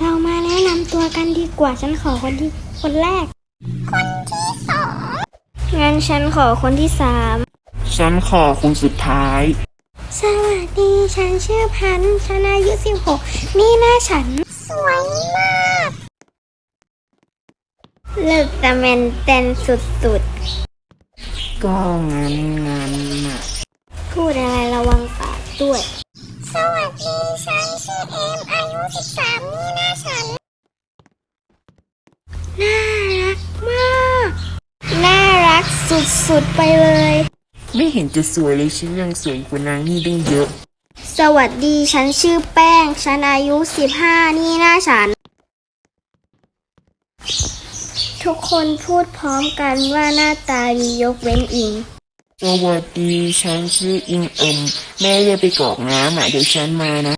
เรามาแนะนำตัวกันดีกว่าฉันขอคนที่คนแรก คนที่สองงั้นฉันขอคนที่สามฉันขอคุณสุดท้าย สวัสดี ฉันชื่อพันธุ์ฉันอายุ16นี่หน้าฉัน สวยมากเลิกตะเมนเต้นสุดก็งั้นงั้นน่ะๆพูดอะไรระวังปากด้วย สวัสดี ฉันชื่อเอมอายุ13นี่หน้า สุดๆไปเลย ไม่เห็นจะสวยเลยฉันยังสวยกว่านางนี่ตั้งเยอะ สวัสดีฉันชื่อแป้ง ฉันอายุ 15 นี่หน้าฉัน ทุกคนพูดพร้อมกันว่าหน้าตาดียกเว้นอิง สวัสดีฉันชื่ออิงเอิมแม่จะไปกรอกน้ำอะเดี๋ยวฉันมานะ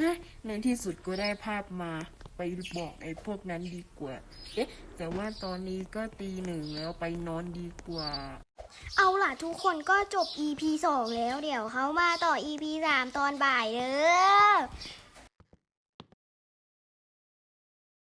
ฮะในที่สุดก็ได้ภาพมา ไปบอกไอ้พวกนั้นดีกว่า เอ๊ะ แต่ว่าตอนนี้ก็ตีหนึ่งแล้วไปนอนดีกว่า เอาล่ะทุกคนก็จบ EP 2 แล้วเดี๋ยวเขามาต่อ EP 3 ตอนบ่ายเด้อ